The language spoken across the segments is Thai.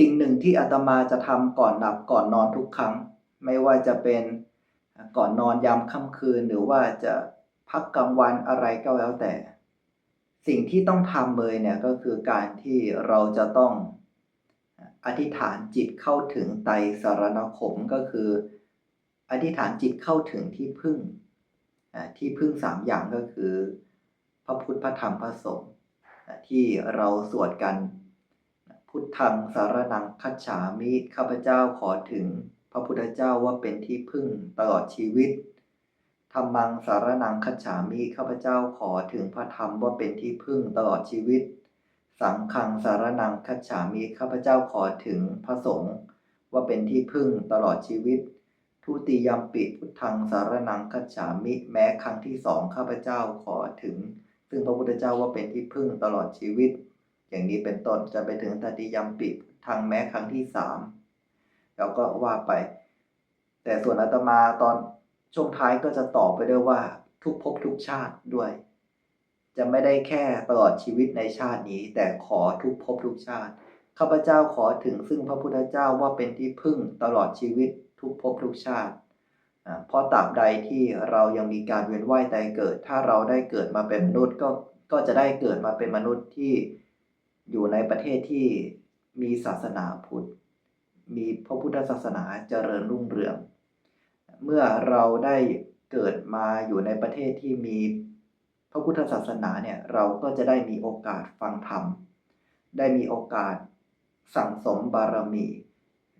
สิ่งหนึ่งที่อาตมาจะทำก่อนหลับก่อนนอนทุกครั้ง ไม่ว่าจะเป็นก่อนนอนยามค่ำคืน หรือว่าจะพักกลางวันอะไรก็แล้วแต่ สิ่งที่ต้องทำเลยเนี่ยก็คือการที่เราจะต้องอธิษฐานจิตเข้าถึงไตสารณคมก็คือ อธิษฐานจิตเข้าถึงที่พึ่งที่พึ่งสามอย่างก็คือ พระพุทธพระธรรมพระสงฆ์ที่เราสวดกัน พุทธังสารนังคัจฉามิ ข้าพเจ้าขอถึง พระพุทธเจ้าว่าเป็นที่พึ่งตลอดชีวิตธรรมังสารนังคัจฉามิข้าพเจ้าขอถึงพระธรรมว่าเป็นที่พึ่งตลอดชีวิต สังฆังสารนังคัจฉามิข้าพเจ้าขอถึงพระสงฆ์ว่าเป็นที่พึ่งตลอดชีวิต ทุติยมปิพุทธังสารนังคัจฉามิ แม้ครั้งที่สองข้าพเจ้าขอถึง ซึ่งพระพุทธเจ้าว่าเป็นที่พึ่งตลอดชีวิต อย่างนี้เป็นต้นจะไปถึงตติยมปิทางแม้ครั้งที่สามแล้วก็ว่าไป แต่ส่วนอาตมาตอนช่วงท้ายก็จะตอบไปด้วยว่าทุกภพทุกชาติด้วย จะไม่ได้แค่ตลอดชีวิตในชาตินี้ แต่ขอทุกภพทุกชาติข้าพเจ้าขอถึงซึ่งพระพุทธเจ้าว่าเป็นที่พึ่งตลอดชีวิตทุกภพทุกชาติเพราะตราบใดที่เรายังมีการเวียนว่ายตายเกิด ถ้าเราได้เกิดมาเป็นมนุษย์ก็ก็จะได้เกิดมาเป็นมนุษย์ที่ อยู่ในประเทศที่มีศาสนาพุทธ มีพระพุทธศาสนาเจริญรุ่งเรือง เมื่อเราได้เกิดมาอยู่ในประเทศที่มีพระพุทธศาสนาเนี่ยเราก็จะได้มีโอกาสฟังธรรม ได้มีโอกาสสั่งสมบารมี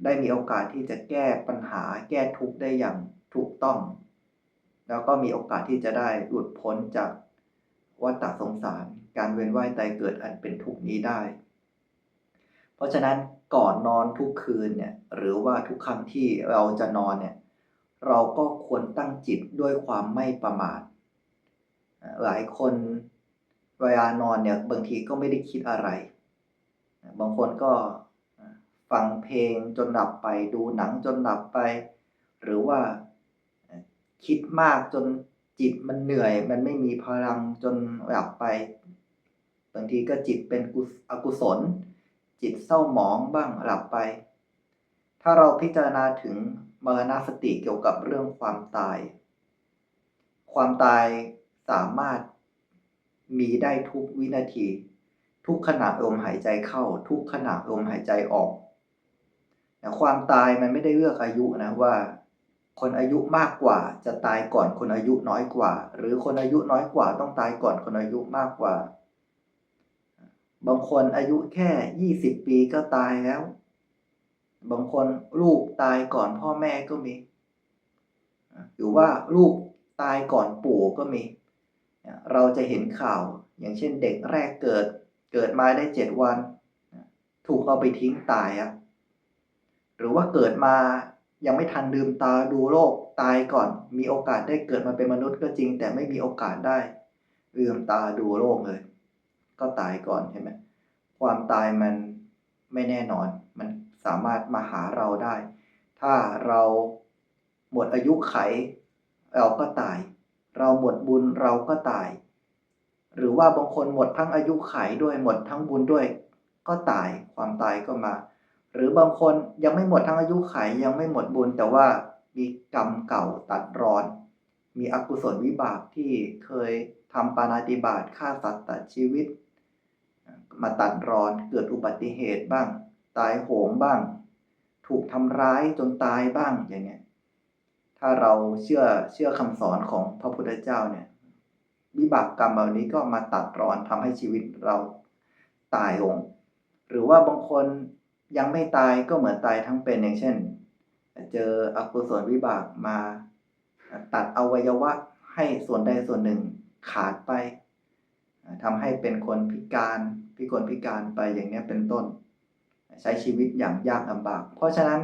ได้มีโอกาสที่จะแก้ปัญหาแก้ทุกข์ได้อย่างถูกต้อง แล้วก็มีโอกาสที่จะได้หลุดพ้นจาก วัฏสงสาร การเวียนว่ายตายเกิดอันเป็นทุกข์นี้ได้ เพราะฉะนั้นก่อนนอนทุกคืนเนี่ยหรือว่าทุกครั้งที่เราจะนอนเนี่ยเราก็ควรตั้งจิตด้วยความไม่ประมาท หลายคนเวลานอนเนี่ยบางทีก็ไม่ได้คิดอะไร บางคนก็ฟังเพลงจนหลับไปดูหนังจนหลับไป หรือว่าคิดมากจน จิตมันเหนื่อยมันไม่มีพลังจนหลับไป บางทีก็จิตเป็นกุศอกุศล จิตเศร้าหมองบ้างหลับไป ถ้าเราพิจารณาถึงมรณสติเกี่ยวกับเรื่องความตาย ความตายสามารถมีได้ทุกวินาที ทุกขณะลมหายใจเข้า ทุกขณะลมหายใจออกแต่ความตายมันไม่ได้เลือกอายุนะว่า คนอายุมากกว่าจะตายก่อนคนอายุน้อยกว่า หรือคนอายุน้อยกว่าต้องตายก่อนคนอายุมากกว่า บางคนอายุแค่ยี่สิบปีก็ตายแล้ว บางคนลูกตายก่อนพ่อแม่ก็มีหรือว่าลูกตายก่อนปู่ก็มี เราจะเห็นข่าวอย่างเช่นเด็กแรกเกิด เกิดมาได้เจ็ดวัน ถูกเอาไปทิ้งตายอะหรือว่าเกิดมา ยังไม่ทันลืมตาดูโลกตายก่อน มีโอกาสได้เกิดมาเป็นมนุษย์ก็จริง แต่ไม่มีโอกาสได้ ลืมตาดูโลกเลย ก็ตายก่อนใช่ไหมความตายมันไม่แน่นอน มันสามารถมาหาเราได้ ถ้าเราหมดอายุไข เราก็ตาย เราหมดบุญเราก็ตาย หรือว่าบางคนหมดทั้งอายุไขด้วยหมดทั้งบุญด้วย ก็ตายความตายก็มา หรือบางคนยังไม่หมดทั้งอายุไขยังไม่หมดบุญ แต่ว่ามีกรรมเก่าตัดรอน มีอกุศลวิบากที่เคยทำปานาติบาตฆ่าสัตว์ตัดชีวิต มาตัดรอนเกิดอุบัติเหตุบ้าง ตายโหงบ้าง ถูกทำร้ายจนตายบ้างอย่างเงี้ยถ้าเราเชื่อเชื่อคำสอนของพระพุทธเจ้าเนี่ยวิบากกรรมเหล่านี้ก็มาตัดรอนทำให้ชีวิตเราตายลงหรือว่าบางคน ยังไม่ตายก็เหมือนตายทั้งเป็นอย่างเช่น เจออกุศลวิบากมา ตัดอวัยวะให้ส่วนใดส่วนหนึ่งขาดไปทำให้เป็นคนพิการพิกลพิการไปอย่างนี้เป็นต้น ใช้ชีวิตอย่างยากลำบาก เพราะฉะนั้น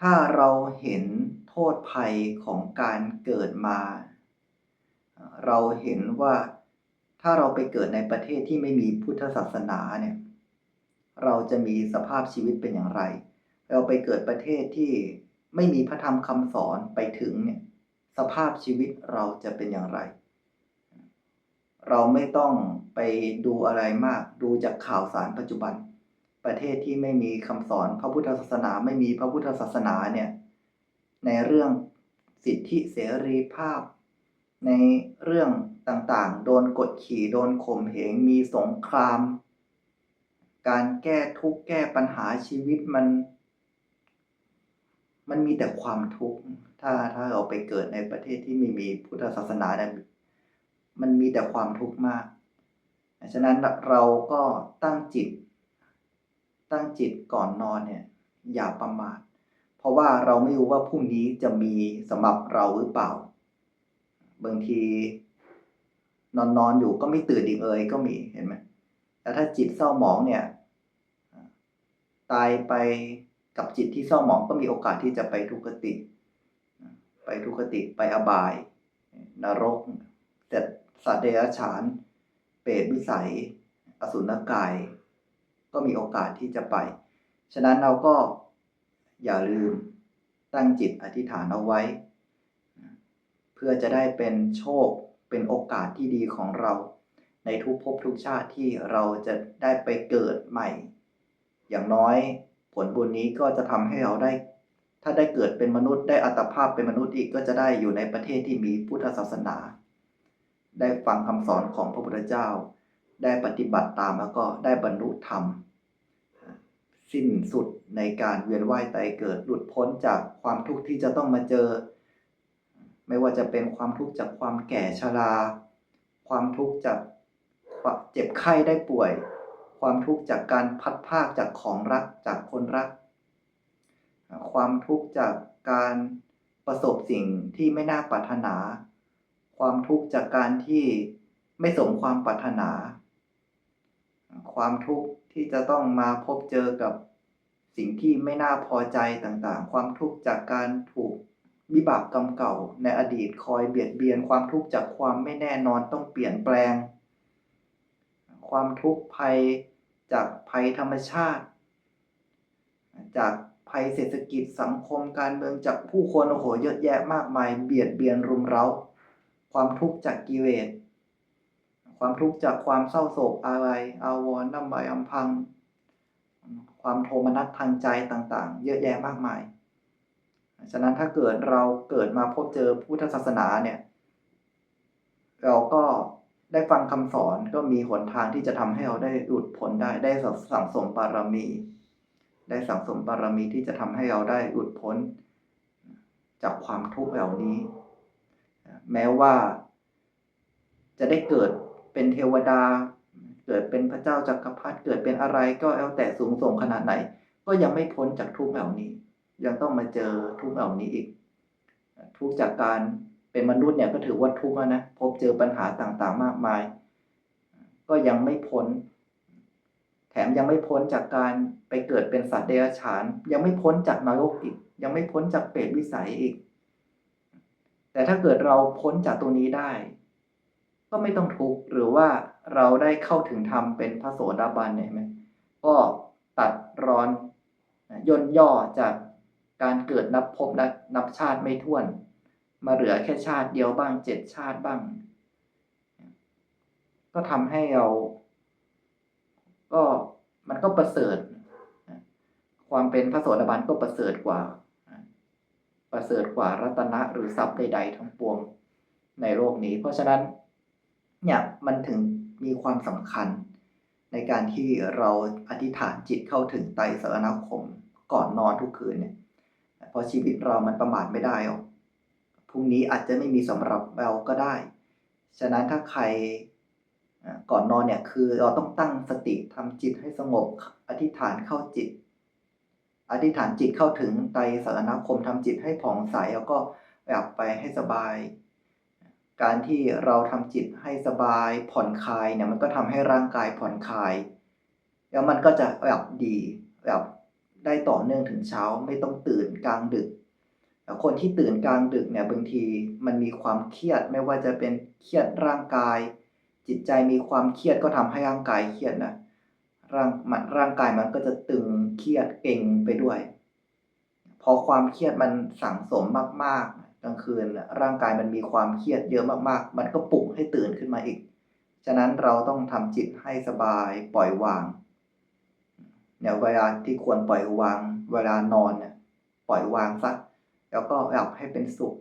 ถ้าเราเห็นโทษภัยของการเกิดมา เราเห็นว่าถ้าเราไปเกิดในประเทศที่ไม่มีพุทธศาสนาเนี่ย เราจะมีสภาพชีวิตเป็นอย่างไร เราไปเกิดประเทศที่ไม่มีพระธรรมคำสอนไปถึงเนี่ยสภาพชีวิตเราจะเป็นอย่างไร เราไม่ต้องไปดูอะไรมาก ดูจากข่าวสารปัจจุบัน ประเทศที่ไม่มีคำสอนพระพุทธศาสนาไม่มีพระพุทธศาสนาเนี่ยในเรื่องสิทธิเสรีภาพ ในเรื่องต่างๆ โดนกดขี่โดนข่มเหงมีสงคราม การแก้ทุกข์แก้ปัญหาชีวิตมัน มันมีแต่ความทุกข์ถ้าถ้าเราไปเกิดในประเทศที่ไม่มีพุทธศาสนาเนี่ยมันมีแต่ความทุกข์มากฉะนั้นเราก็ตั้งจิต ตั้งจิตก่อนนอนเนี่ย อย่าประมาทเพราะว่าเราไม่รู้ว่าพรุ่งนี้จะมีสำหรับเราหรือเปล่า บางที นอนนอนอยู่ก็ไม่ตื่นอีกเอยก็มีเห็นไหม แต่ถ้าจิตเศร้าหมองเนี่ย ตายไปกับจิตที่เศร้าหมองก็มีโอกาสที่จะไปทุกขติ ไปทุกขติไปอบาย นรกแต่สัตว์เดรัจฉาน เปรตวิสัย อสุรกาย ก็มีโอกาสที่จะไป ฉะนั้นเราก็อย่าลืมตั้งจิตอธิษฐานเอาไว้ เพื่อจะได้เป็นโชคเป็นโอกาสที่ดีของเรา ในทุกภพทุกชาติที่เราจะได้ไปเกิดใหม่ อย่างน้อยผลบุญนี้ก็จะทำให้เราได้ ถ้าได้เกิดเป็นมนุษย์ได้อัตภาพเป็นมนุษย์อีกก็จะได้อยู่ในประเทศที่มีพุทธศาสนา ได้ฟังคำสอนของพระพุทธเจ้า ได้ปฏิบัติตามแล้วก็ได้บรรลุธรรม สิ้นสุดในการเวียนว่ายตายเกิดหลุดพ้นจากความทุกข์ที่จะต้องมาเจอ ไม่ว่าจะเป็นความทุกข์จากความแก่ชรา ความทุกข์จาก เจ็บไข้ได้ป่วย ความทุกข์จากการพัดภาคจากของรักจากคนรัก ความทุกข์จากการประสบสิ่งที่ไม่น่าปรารถนา ความทุกข์จากการที่ไม่สมความปรารถนา ความทุกข์ที่จะต้องมาพบเจอกับสิ่งที่ไม่น่าพอใจต่างๆ ความทุกข์จากการถูกวิบากกรรมเก่าในอดีตคอยเบียดเบียนความทุกข์จากความไม่แน่นอนต้องเปลี่ยนแปลง ความทุกข์ภัยจากภัยธรรมชาติ จากภัยเศรษฐกิจสังคมการเมืองจากผู้คนโอ้โหเยอะแยะมากมาย เบียดเบียนรุมเร้า ความทุกข์จากกิเลสความทุกข์จากความเศร้าโศกอะไรอาวรณ์น้ำใบอำพัง ความโทมนัสทางใจต่างๆ เยอะแยะมากมาย ฉะนั้นถ้าเกิดเราเกิดมาพบเจอพุทธศาสนาเนี่ย เราก็ ได้ฟังคำสอนก็มีหนทางที่จะทำให้เราได้หลุดพ้นได้ ได้สั่งสมบารมี ได้สั่งสมบารมีที่จะทำให้เราได้หลุดพ้น จากความทุกข์เหล่านี้ แม้ว่า จะได้เกิดเป็นเทวดา เกิดเป็นพระเจ้าจักรพรรดิเกิดเป็นอะไรก็แล้วแต่สูงส่งขนาดไหน ก็ยังไม่พ้นจากทุกข์เหล่านี้ ยังต้องมาเจอทุกข์เหล่านี้อีก ทุกจากการ เป็นมนุษย์เนี่ยก็ถือว่าทุกข์นะพบเจอปัญหาต่างๆ มากมาย ก็ยังไม่พ้น แถมยังไม่พ้นจากการไปเกิดเป็นสัตว์เดรัจฉาน ยังไม่พ้นจากนรกอีก ยังไม่พ้นจากเปรตวิสัยอีก แต่ถ้าเกิดเราพ้นจากตัวนี้ได้ ก็ไม่ต้องทุกข์หรือว่าเราได้เข้าถึงธรรมเป็นพระโสดาบันเนี่ยไหมก็ตัดรอนย่นย่อจากการเกิดนับพบนับนับชาติไม่ถ้วน มาเหลือแค่ชาติเดียวบ้างเจ็ดชาติบ้าง ก็ทำให้เรา ก็มันก็ประเสริฐ ความเป็นพระโสดาบันก็ประเสริฐกว่า ประเสริฐกว่ารัตนะหรือทรัพย์ใด ๆ ทั้งปวงในโลกนี้ เพราะฉะนั้น เนี่ยมันถึงมีความสำคัญในการที่เราอธิษฐานจิตเข้าถึงไตรสรณคมก่อนนอนทุกคืนเนี่ย เพราะชีวิตเรามันประมาทไม่ได้หรอก พรุ่งนี้อาจจะไม่มีสำหรับเราก็ได้ ฉะนั้นถ้าใครก่อนนอนเนี่ยคือเราต้องตั้งสติทำจิตให้สงบอธิษฐานเข้าจิต อธิษฐานจิตเข้าถึงไตรสรณคมทำจิตให้ผ่องใสแล้วก็หลับไปให้สบาย การที่เราทำจิตให้สบายผ่อนคลายเนี่ยมันก็ทำให้ร่างกายผ่อนคลาย แล้วมันก็จะหลับดีหลับได้ต่อเนื่องถึงเช้าไม่ต้องตื่นกลางดึก คนที่ตื่นกลางดึกเนี่ยบางทีมันมีความเครียดไม่ว่าจะเป็นเครียดร่างกาย จิตใจมีความเครียดก็ทำให้ร่างกายเครียดนะร่างมันร่างกายมันก็จะตึงเครียดเก่งไปด้วย พอความเครียดมันสั่งสมมากๆกลางคืนร่างกายมันมีความเครียดเยอะมากๆ มันก็ปลุกให้ตื่นขึ้นมาอีก ฉะนั้นเราต้องทำจิตให้สบายปล่อยวางเนี่ยเวลาที่ควรปล่อยวาง เวลานอนเนี่ยปล่อยวางสัก แล้วก็แบบให้เป็นสุข